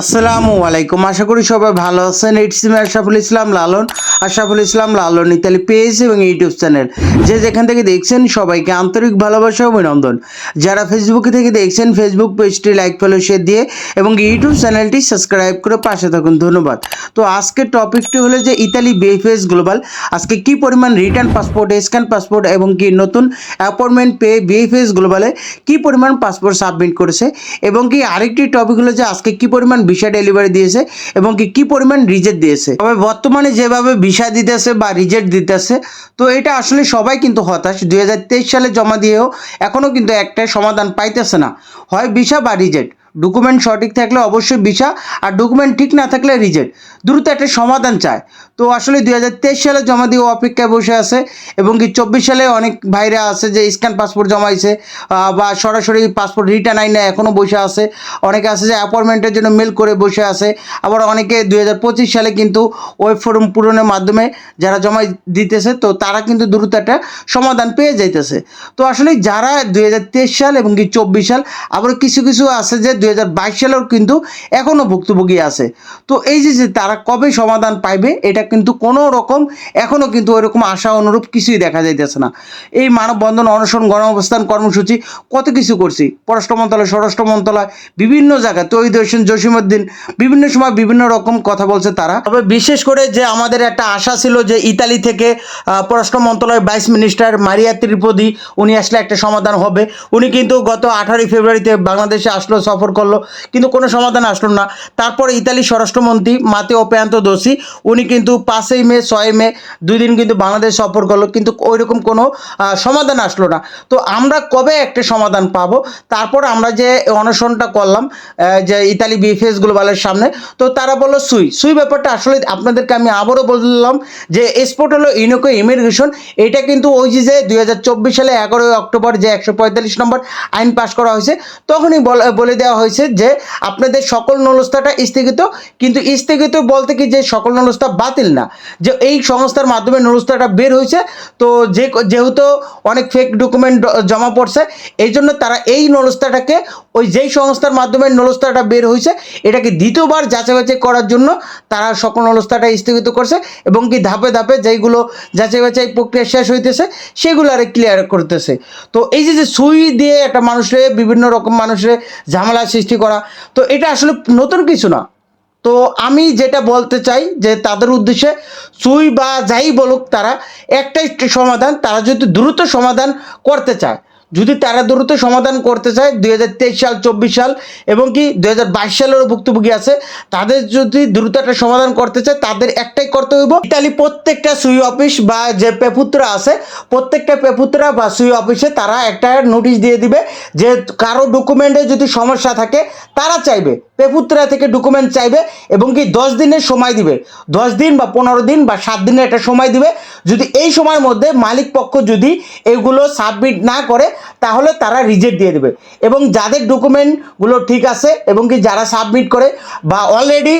আসসালামু আলাইকুম। আশা করি সবাই ভালো আছেন। It's me Ashraful Islam Lalon. Ashraful Islam Lalon Italy page এবং ইউটিউব চ্যানেল। যে যেখান থেকে দেখছেন সবাইকে আন্তরিক ভালোবাসা অভিনন্দন। যারা ফেসবুকে থেকে দেখছেন ফেসবুক পেজটি লাইক ফলো শেয়ার দিয়ে এবং ইউটিউব চ্যানেলটি সাবস্ক্রাইব করে পাশে থাকুন। ধন্যবাদ। তো আজকের টপিকটি হলো যে ইতালি বিএফএস গ্লোবাল আজকে কি পরিমাণ রিটার্ন পাসপোর্ট স্ক্যান পাসপোর্ট এবং কি নতুন অ্যাপয়েন্টমেন্ট পেয়ে বিএফএস গ্লোবালে কি পরিমাণ পাসপোর্ট সাবমিট করেছে এবং কি আরেকটি টপিক হলো যে আজকে কি পরিমাণ ভিসা ডেলিভারি দিয়েছে এবং কি কি পরিমাণ রিজেক্ট দিয়েছে। তবে বর্তমানে যেভাবে ভিসা দিতেছে বা রিজেক্ট দিতেছে, তো এটা আসলে সবাই কিন্তু হতাশ। দুই হাজার তেইশ সালে জমা দিয়েও এখনও কিন্তু একটা সমাধান পাইতেছে না। হয় ভিসা বা রিজেক্ট ডকুমেন্ট সঠিক থাকলে অবশ্যই ভিসা, আর ডকুমেন্ট ঠিক না থাকলে রিজেক্ট দ্রুত একটা সমাধান চায় তো আসলে দুই হাজার তেইশ সালে জমা দিয়ে অপেক্ষায় বসে আছে, এবং কি চব্বিশ সালে অনেক ভাইরা আছে যে স্ক্যান পাসপোর্ট জমাইছে বা সরাসরি পাসপোর্ট রিটার্ন আইন না এখনও বসে আছে। অনেকে আছে যে অ্যাপয়েন্টমেন্টের জন্য মেল করে বসে আছে। আবার অনেকে দুই হাজার পঁচিশ সালে কিন্তু ওয়েব ফর্ম পূরণের মাধ্যমে যারা জমা দিতেছে, তো তারা কিন্তু দ্রুত একটা সমাধান পেয়ে যাইতেছে। তো আসলে যারা দুই হাজার তেইশ সাল এবং কি চব্বিশ সাল, আবার কিছু কিছু আছে যে দুই সালেও কিন্তু এখনও ভুক্তভোগী আছে। তো এই যে যে তারা কবে সমাধান পাইবে, এটা কিন্তু কোনো রকম এখনও কিন্তু ওইরকম আশা অনুরূপ কিছুই দেখা যাইতেছে না। এই মানববন্ধন অনশন গণঅবস্থান কর্মসূচি কত কিছু করছি? পররাষ্ট্র মন্ত্রণালয়, স্বরাষ্ট্র মন্ত্রণালয়, বিভিন্ন জায়গায় তৈরি হোসেন জসিমুদ্দিন বিভিন্ন সময় বিভিন্ন রকম কথা বলছে তারা। তবে বিশেষ করে যে আমাদের একটা আশা ছিল যে ইতালি থেকে পররাষ্ট্র মন্ত্রণালয়ের ভাইস মিনিস্টার মারিয়া ত্রিপদি, উনি আসলে একটা সমাধান হবে। উনি কিন্তু গত আঠারোই ফেব্রুয়ারিতে বাংলাদেশে আসলো সফর করল কিন্তু কোনো সমাধান আসলো না। তারপরে ইতালি স্বরাষ্ট্রমন্ত্রী মাতে ওপেয়ান্ত দোষী। উনি কিন্তু পাঁচই মে, ছয় মে দুই দিন কিন্তু বাংলাদেশ সফর করল। কিন্তু ওই রকম কোনো সমাধান আসলো না। তো আমরা কবে একটা সমাধান পাবো? তারপর আমরা যে অনশনটা করলাম যে ইতালি বিএফএস গ্লোবালের সামনে, তো তারা বলল সুই। সুই ব্যাপারটা আসলে আপনাদেরকে আমি আবারও বললাম যে এক্সপোর্ট হলো ইউনিকো ইমিগ্রেশন। এটা কিন্তু ওই যে দুই হাজার চব্বিশ সালে এগারোই অক্টোবর যে একশো পঁয়তাল্লিশ নম্বর আইন পাশ করা হয়েছে, তখনই বলে দেওয়া হয়েছে যে আপনাদের সকল নলস্থাটা স্থগিত, কিন্তু স্থগিত বলতে কি যে সকল নলস্তা বাতিল না? যে এই সংস্থার মাধ্যমে নলস্থাটা বের হয়েছে, তো যে যেহেতু অনেক ফেক ডকুমেন্ট জমা পড়ছে এই জন্য তারা এই নলস্থাটাকে ওই যেই সংস্থার মাধ্যমে নলস্থাটা বের হয়েছে, এটাকে দ্বিতীয়বার যাচাই বাছাই করার জন্য তারা সকল নলস্থাটা স্থগিত করছে এবং কি ধাপে ধাপে যেইগুলো যাচাই বাছাই প্রক্রিয়া শেষ হইতেছে, সেগুলো আরে ক্লিয়ার করতেছে। তো এই যে যে সুই দিয়ে একটা মানুষের বিভিন্ন রকম মানুষের ঝামেলা সৃষ্টি করা, তো এটা আসলে নতুন কিছু না। তো আমি যেটা বলতে চাই যে, তাদের উদ্দেশ্যে সুই বা যাই বলুক তারা, একটাই সমাধান, তারা যদি দ্রুত সমাধান করতে চায় যদি তারা দ্রুত সমাধান করতে চায়, দুই হাজার তেইশ সাল, চব্বিশ সাল এবং কি দুই হাজার বাইশ সালেরও ভুক্তভোগী আছে, তাদের যদি দ্রুত একটা সমাধান করতে চায়, তাদের একটাই করতে হইব ইতালি প্রত্যেকটা সুই অফিস বা যে পেপুত্রা আছে, প্রত্যেকটা পেপুত্রা বা সুই অফিসে তারা একটা নোটিশ দিয়ে দিবে যে কারও ডকুমেন্টে যদি সমস্যা থাকে, তারা চাইবে। পেপুত্রা থেকে ডকুমেন্ট চাইবে এবং কি দশ দিনের সময় দিবে। দশ দিন বা পনেরো দিন বা সাত দিনের একটা সময় দিবে। যদি এই সময়ের মধ্যে মালিক পক্ষ যদি এগুলো সাবমিট না করে তাহলে তারা রিজেক্ট দিয়ে দেবে। এবং যাদের ডকুমেন্টগুলো ঠিক আছে এবং কি যারা সাবমিট করে বা অলরেডি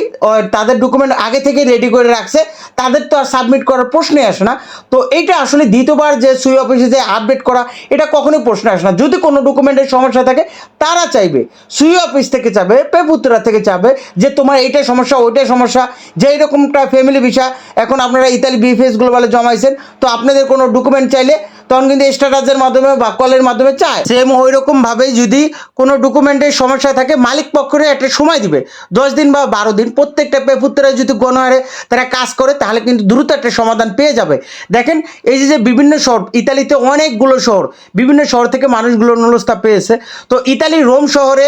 তাদের ডকুমেন্ট আগে থেকে রেডি করে রাখছে, তাদের তো আর সাবমিট করার প্রশ্নই আসে না। তো এইটা আসলে দ্বিতীয়বার যে সুই অফিসে যে আপডেট করা, এটা কখনোই প্রশ্ন আসে না। যদি কোনো ডকুমেন্টের সমস্যা থাকে, তারা চাইবে সুই অফিস থেকে চাবে পেপুত্রা থেকে চাবে যে তোমার এইটাই সমস্যা, ওইটাই সমস্যা, যে এরকমটা ফ্যামিলি ভিসা এখন আপনারা ইতালি বিএফএস গ্লোবালে জমাইছেন, তো আপনাদের কোনো ডকুমেন্ট চাইলে তখন কিন্তু স্ট্যাটাসের মাধ্যমে বা কলের মাধ্যমে চায়। সেম ওই রকম ভাবেই যদি কোনো ডকুমেন্টের সমস্যা থাকে, মালিক পক্ষরে একটা সময় দিবে। দশ দিন বা বারো দিন, প্রত্যেকটা পেপুত্রা যদি গণহারে তারা কাজ করে, তাহলে কিন্তু দ্রুত একটা সমাধান পেয়ে যাবে। দেখেন, এই যে বিভিন্ন শহর, ইতালিতে অনেকগুলো শহর, বিভিন্ন শহর থেকে মানুষগুলো নলস্তা পেয়েছে। তো ইতালি, রোম শহরে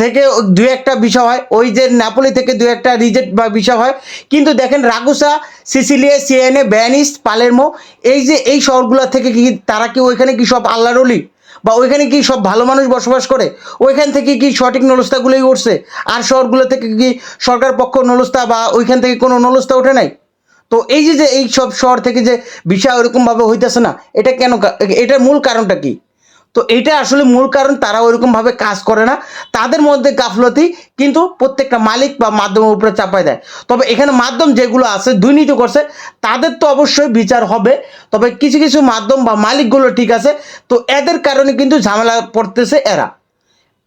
থেকে দু একটা বিষয় হয়, ওই যে নাপোলি থেকে দু একটা রিজেক্ট বা বিষয় হয়। কিন্তু দেখেন, রাগুসা, সিসিলিয়া, সিএনএ, ব্যানিস, পালেরমো, এই যে, এই শহরগুলো থেকে তারা কি ওইখানে কি সব আল্লাহর অলি বা ওইখানে কি সব ভালো মানুষ বসবাস করে? ওইখান থেকে কি সঠিক নলস্তাগুলোই উঠছে? আর শহরগুলো থেকে কি সরকার পক্ষ নলস্তা বা ওইখান থেকে কোনো নলস্তা ওঠে নাই? তো এই যে যে এই সব শহর থেকে যে বিষয় ওরকমভাবে হইতেছে না, এটা কেন এটার মূল কারণটা কি? তো এটা আসলে মূল কারণ, তারা ওইরকমভাবে কাজ করে না। তাদের মধ্যে গাফলতি কিন্তু প্রত্যেকটা মালিক বা মাধ্যমের উপরে চাপায় দেয়। তবে এখানে মাধ্যম যেগুলো আছে, দুর্নীতি করছে, তাদের তো অবশ্যই বিচার হবে। তবে কিছু কিছু মাধ্যম বা মালিকগুলো ঠিক আছে, তো এদের কারণে কিন্তু ঝামেলা পড়তেছে এরা।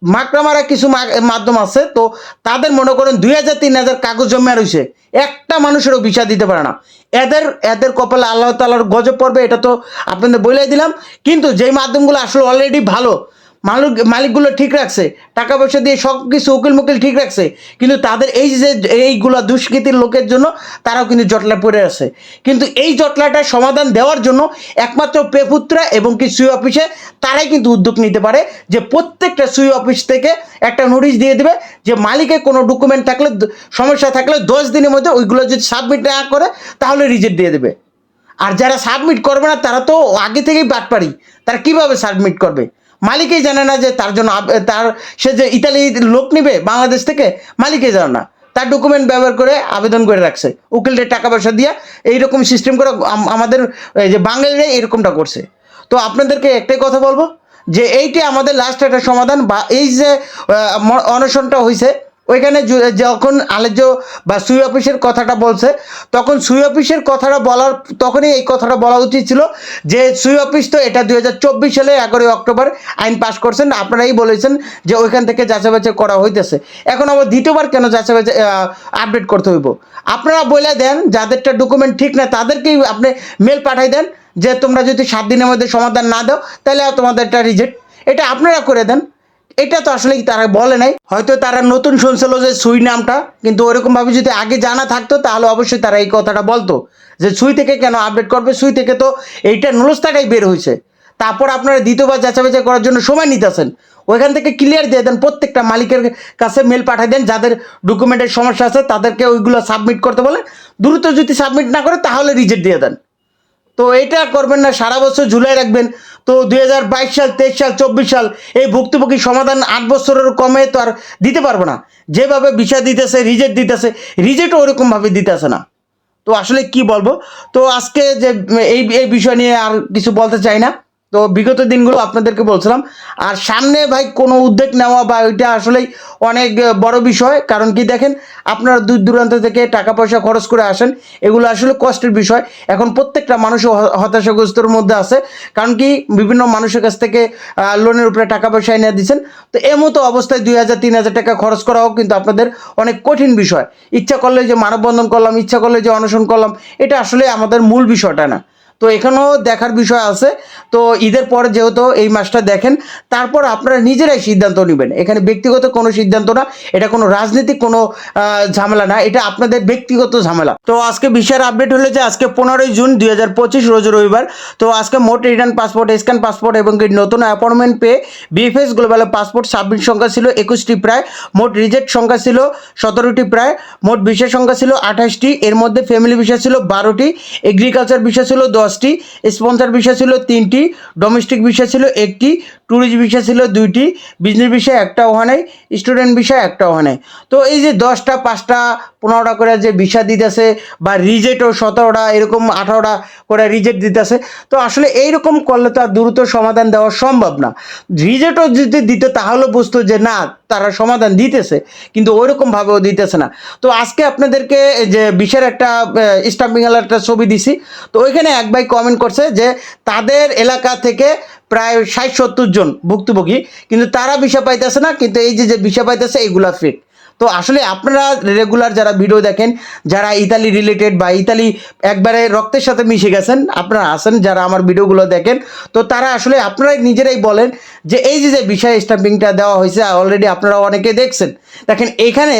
মাকড়া মারা কিছু মাধ্যম আছে, তো তাদের মনে করেন দুই হাজার, তিন হাজার কাগজ জমে রয়েছে একটা মানুষেরও ভিসা দিতে পারে না। এদের এদের কপালে আল্লাহ তালার গজব পড়বে, এটা তো আপনাদের বলে দিলাম। কিন্তু যেই মাধ্যমগুলো আসলে অলরেডি ভালো মালিক, মালিকগুলো ঠিক রাখছে টাকা পয়সা দিয়ে সব কিছু উকিল মুকিল ঠিক রাখছে, কিন্তু তাদের এই যে, এইগুলা দুষ্কৃতির লোকের জন্য তারাও কিন্তু জটলা পড়ে আছে। কিন্তু এই জটলাটার সমাধান দেওয়ার জন্য একমাত্র পেপুত্রা এবং কি সুই অফিসে তারাই কিন্তু উদ্যোগ নিতে পারে যে প্রত্যেকটা সুই অফিস থেকে একটা নোটিশ দিয়ে দেবে যে মালিকের কোনো ডকুমেন্ট থাকলে, সমস্যা থাকলে দশ দিনের মধ্যে ওইগুলো যদি সাবমিট না করে তাহলে রিজেক্ট দিয়ে দেবে। আর যারা সাবমিট করবে না, তারা তো আগে থেকেই বাটপারি, তারা কীভাবে সাবমিট করবে? মালিকই জানে না যে তার জন্য তার, সে যে ইতালি লোক নিবে বাংলাদেশ থেকে, মালিকই জানে না। তার ডকুমেন্ট ব্যবহার করে আবেদন করে রাখছে। উকিলদের টাকা পয়সা দিয়ে এইরকম সিস্টেম করে আমাদের যে বাঙালিরাই এরকমটা করছে। তো আপনাদেরকে একটাই কথা বলব, যে এইটি আমাদের লাস্ট একটা সমাধান বা এই যে অনশনটা হয়েছে ওইখানে যখন আলেজ্য বা সুই অফিসের কথাটা বলছে, তখন সুই অফিসের কথাটা বলার, তখনই এই কথাটা বলা উচিত ছিল যে সুই অফিস তো এটা দুই হাজার চব্বিশ সালে এগারোই অক্টোবর আইন পাশ করছেন, আপনারাই বলেছেন যে ওইখান থেকে যাচাই করা হইতেছে। এখন আবার দ্বিতীয়বার কেন যাচাই আপডেট করতে হইব? আপনারা বলে দেন, যাদেরটা ডকুমেন্ট ঠিক না, তাদেরকেই আপনি মেল পাঠাই দেন, যে তোমরা যদি সাত দিনের মধ্যে সমাধান না দাও, তাহলে তোমাদেরটা রিজেক্ট এটা আপনারা করে দেন। এটা তো আসলে তারা বলে নাই। হয়তো তারা নতুন শুনছিল যে সুই নামটা, কিন্তু ওরকমভাবে যদি আগে জানা থাকতো, তাহলে অবশ্যই তারা এই কথাটা বলতো। যে সুই থেকে কেন আপডেট করবে? সুই থেকে তো এইটা নুলস্তাটাই বের হয়েছে। তারপর আপনারা দ্বিতীয়বার যাচাই বাছাই করার জন্য সময় নিতেছেন। ওইখান থেকে ক্লিয়ার দিয়ে দেন, প্রত্যেকটা মালিকের কাছে মেল পাঠিয়ে দেন, যাদের ডকুমেন্টের সমস্যা আছে, তাদেরকে ওইগুলো সাবমিট করতে বলেন। দ্রুত যদি সাবমিট না করে, তাহলে রিজেক্ট দিয়ে দেন। তো এটা করবেন না, সারা বছর ঝুলাই রাখবেন। তো দুই হাজার বাইশ সাল, তেইশ সাল, চব্বিশ সাল এই ভুক্তভোগী সমাধান আট বছরের কমে তো আর দিতে পারব না। যেভাবে বিষয় দিতেছে, রিজেক্ট দিতেছে রিজেক্টও ওরকমভাবে দিতেছে না। তো আসলে কি বলব? তো আজকে যে এই এই বিষয় নিয়ে আর কিছু বলতে চাই না। তো বিগত দিনগুলো আপনাদেরকে বলছিলাম। আর সামনে ভাই কোনো উদ্যোগ নেওয়া বা ওইটা আসলেই অনেক বড় বিষয়। কারণ কি দেখেন, আপনারা দূর দূরান্ত থেকে টাকা পয়সা খরচ করে আসেন, এগুলো আসলে কষ্টের বিষয়। এখন প্রত্যেকটা মানুষ হতাশাগ্রস্তর মধ্যে আছে। কারণ কি, বিভিন্ন মানুষের কাছ থেকে লোনের উপরে টাকা পয়সা এনে দিচ্ছেন। তো এর মতো অবস্থায় দুই হাজার, তিন হাজার টাকা খরচ করাও কিন্তু আপনাদের অনেক কঠিন বিষয়। ইচ্ছা করলে যে মানববন্ধন করলাম, ইচ্ছা করলে যে অনশন করলাম, এটা আসলে আমাদের মূল বিষয়টা না। তো এখানেও দেখার বিষয় আছে। তো ঈদের পরে যেহেতু এই মাসটা দেখেন, তারপর আপনারা নিজেরাই সিদ্ধান্ত নেবেন। এখানে ব্যক্তিগত কোনো সিদ্ধান্ত না, এটা কোনো রাজনৈতিক কোনো ঝামেলা না, এটা আপনাদের ব্যক্তিগত ঝামেলা। তো আজকে বিষয়ের আপডেট হলো যে আজকে পনেরোই জুন দুই হাজার পঁচিশ, রোজ রবিবার। তো আজকে মোট রিটার্ন পাসপোর্ট, স্ক্যান পাসপোর্ট এবং নতুন অ্যাপয়েন্টমেন্ট পেয়ে বিএফএস গ্লোবালের পাসপোর্ট সাবমিট সংখ্যা ছিল একুশটি প্রায়, মোট রিজেক্ট সংখ্যা ছিল সতেরোটি প্রায়, মোট বিষয় সংখ্যা ছিল আঠাশটি। এর মধ্যে ফ্যামিলি বিষয় ছিল বারোটি এগ্রিকালচার বিষয় ছিল দশটি। স্পন্সার বিষয় ছিল তিনটি ডোমেস্টিক বিষয় ছিল একটি ট্যুরিস্ট ভিসা ছিল দুইটি বিজনেস বিষয় একটা ওখানে স্টুডেন্ট বিষয় একটা ওখানে তো এই যে দশটা, পাঁচটা, পনেরোটা করে যে ভিসা দিতেছে বা রিজেক্টও সতেরোটা, এরকম আঠারোটা করে রিজেক্ট দিতেছে, তো আসলে এইরকম করলে তো আর দ্রুত সমাধান দেওয়া সম্ভব না। রিজেক্টও যদি দিত, তাহলে বুঝতো যে না, তারা সমাধান দিতেছে, কিন্তু ওইরকমভাবেও দিতেছে না। তো আজকে আপনাদেরকে যে বিষয়ের একটা স্টাম্পিং একটা ছবি দিছি, তো ওইখানে এক ভাই কমেন্ট করছে যে তাদের এলাকা থেকে প্রায় ষাট সত্তর জন ভুক্তভোগী, কিন্তু তারা ভিসা পাইতেছে না, কিন্তু এই যে যে ভিসা পাইতেছে, এইগুলা ফেক তো আসলে আপনারা রেগুলার যারা ভিডিও দেখেন, যারা ইতালি রিলেটেড বা ইতালি একবারে রক্তের সাথে মিশে গেছেন, আপনারা আসেন যারা আমার ভিডিওগুলো দেখেন, তো তারা আসলে আপনারাই নিজেরাই বলেন যে এই যে যে বিষয় স্টাম্পিংটা দেওয়া হয়েছে অলরেডি আপনারা অনেকে দেখছেন। দেখেন, এখানে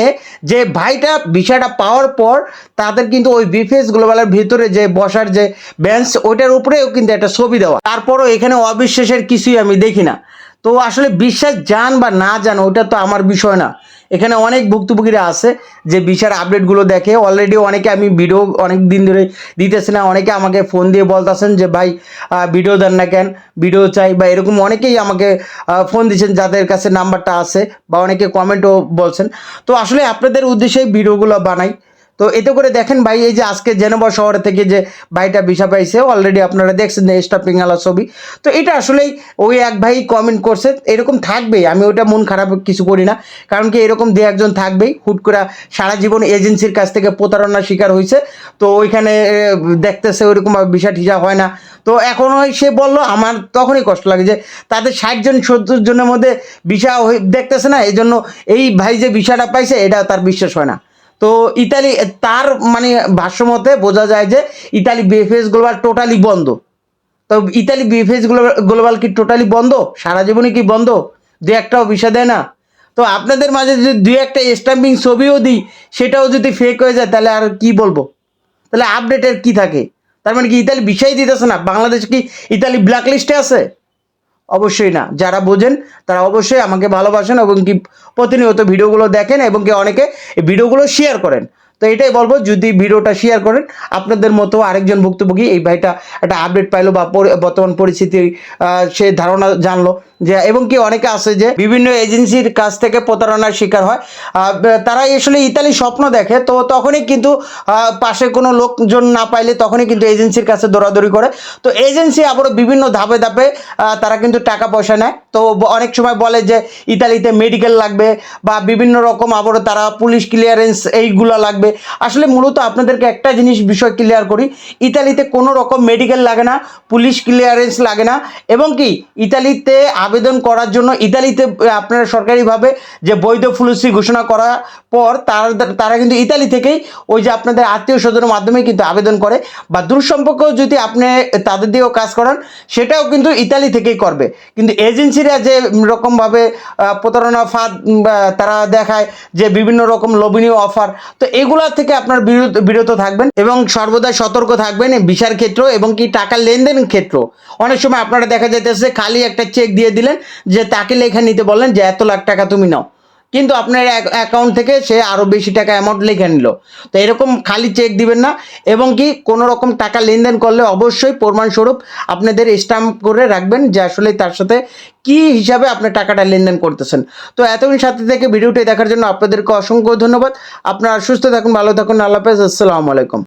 যে ভাইটা বিষয়টা পাওয়ার পর তাদের কিন্তু ওই বিফেস গ্লোবালের ভিতরে যে বসার যে বেঞ্চ ওইটার উপরেও কিন্তু একটা ছবি দেওয়া। তারপরও এখানে অবিশ্বাসের কিছুই আমি দেখি না। তো আসলে বিশ্বাস যান বা না যান ওটা তো আমার বিষয় না। এখানে অনেক ভুক্তভোগীরা আছে যে বিচার আপডেটগুলো দেখে। অলরেডি অনেকে আমি ভিডিও অনেক দিন ধরে দিতেছি না। অনেকে আমাকে ফোন দিয়ে বলতেছেন যে, ভাই ভিডিও দেন না কেন? ভিডিও চাই। বা এরকম অনেকেই আমাকে ফোন দিচ্ছেন যাদের কাছে নাম্বারটা আছে। বা অনেকে কমেন্টও বলছেন। তো আসলে আপনাদের উদ্দেশ্যেই ভিডিওগুলো বানাই। তো এতে করে দেখেন ভাই, এই যে আজকে জেনেভা শহরে থেকে যে ভাইটা ভিসা পাইছে অলরেডি আপনারা দেখছেন স্টাফিং আলা ছবি। তো এটা আসলেই ওই এক ভাই কমেন্ট করছে, এরকম থাকবেই। আমি ওটা মন খারাপ কিছু করি না। কারণ কি, এরকম দু একজন থাকবেই। হুট করে সারা জীবন এজেন্সির কাছ থেকে প্রতারণার শিকার হয়েছে তো ওইখানে দেখতেছে ওইরকম ভিসা টিসা হয় না। তো এখন ওই সে বলল, আমার তখনই কষ্ট লাগে যে তাদের ষাট জন, সত্তর জনের মধ্যে ভিসা দেখতেছে না? এই জন্য এই ভাই যে ভিসাটা পাইছে, এটা তার বিশ্বাস হয় না। তো ইতালি, তার মানে ভাষ্যমতে বোঝা যায় যে ইতালি বিএফএস গ্লোবাল টোটালি বন্ধ। তো ইতালি বিএফএস গ্লোবাল কি টোটালি বন্ধ? সারা জীবনে কি বন্ধ? দু একটাও ভিসা দেয় না। তো আপনাদের মাঝে যদি দু একটা স্ট্যাম্পিং ছবিও দিই, সেটাও যদি ফেক হয়ে যায়, তাহলে আর কি বলব? তাহলে আপডেটের কি থাকে? তার মানে কি ইতালি বিষয় দিতেছে না? বাংলাদেশ কি ইতালি ব্ল্যাক লিস্টে আছে? অবশ্যই না। যারা বোঝেন, তারা অবশ্যই আমাকে ভালোবাসেন এবং কি প্রতিনিয়ত ভিডিওগুলো দেখেন এবং কি অনেকে এই ভিডিওগুলো শেয়ার করেন। তো এটাই বলব, যদি ভিডিওটা শেয়ার করেন, আপনাদের মতো আরেকজন ভুক্তভোগী এই ভাইটা একটা আপডেট পাইলো বা বর্তমান পরিস্থিতি সে ধারণা জানলো। যে, এবং কি অনেকে আছে যে, বিভিন্ন এজেন্সির কাছ থেকে প্রতারণার শিকার হয়। তারা আসলে ইতালি স্বপ্ন দেখে, তো তখনই কিন্তু পাশে কোনো লোকজন না পাইলে তখনই কিন্তু এজেন্সির কাছে দৌড়াদৌড়ি করে। তো এজেন্সি আবারও বিভিন্ন ধাপে ধাপে তারা কিন্তু টাকা পয়সা নেয়। তো অনেক সময় বলে যে, ইতালিতে মেডিকেল লাগবে বা বিভিন্ন রকম আবারও তারা পুলিশ ক্লিয়ারেন্স এইগুলো লাগবে। আসলে মূলত আপনাদেরকে একটা জিনিস বিষয় ক্লিয়ার করি, ইতালিতে কোনো রকম মেডিকেল লাগে না, পুলিশ ক্লিয়ারেন্স লাগে না। এবং কি, ইতালিতে আবেদন করার জন্য ইতালিতে আপনারা সরকারিভাবে যে বৈধ ফুলসি ঘোষণা করার পর তারা তারা কিন্তু ইতালি থেকেই ওই যে আপনাদের আত্মীয় স্বজনের মাধ্যমে কিন্তু আবেদন করে বা দূরসম্পর্ক যদি আপনি তাদের দিয়েও কাজ করান, সেটাও কিন্তু ইতালি থেকেই করবে। কিন্তু এজেন্সিরা যে রকমভাবে প্রতারণা, ফাঁদ তারা দেখায় যে বিভিন্ন রকম লোভনীয় অফার, তো এগুলা থেকে আপনার বিরত থাকবেন এবং সর্বদা সতর্ক থাকবেন ভিসার ক্ষেত্র এবং কি টাকার লেনদেন ক্ষেত্র। অনেক সময় আপনারা দেখা যাইতেছে খালি একটা চেক দিয়ে দিলেন যে তাকে লেখা নিতে বললেন যে এত লাখ টাকা তুমি নাও। কিন্তু আপনার অ্যাকাউন্ট থেকে সে আরও বেশি টাকা অ্যামাউন্ট লিখে নিল। তো এরকম খালি চেক দিবেন না এবং কি কোনো রকম টাকা লেনদেন করলে অবশ্যই প্রমাণস্বরূপ আপনাদের স্ট্যাম্প করে রাখবেন যে আসলে তার সাথে কি হিসাবে আপনি টাকাটা লেনদেন করতেছেন। তো এতদিন সাথে থেকে ভিডিওটি দেখার জন্য আপনাদেরকে অসংখ্য ধন্যবাদ। আপনারা সুস্থ থাকুন, ভালো থাকুন, আল্লাহ হাফেজ, আসসালামু আলাইকুম।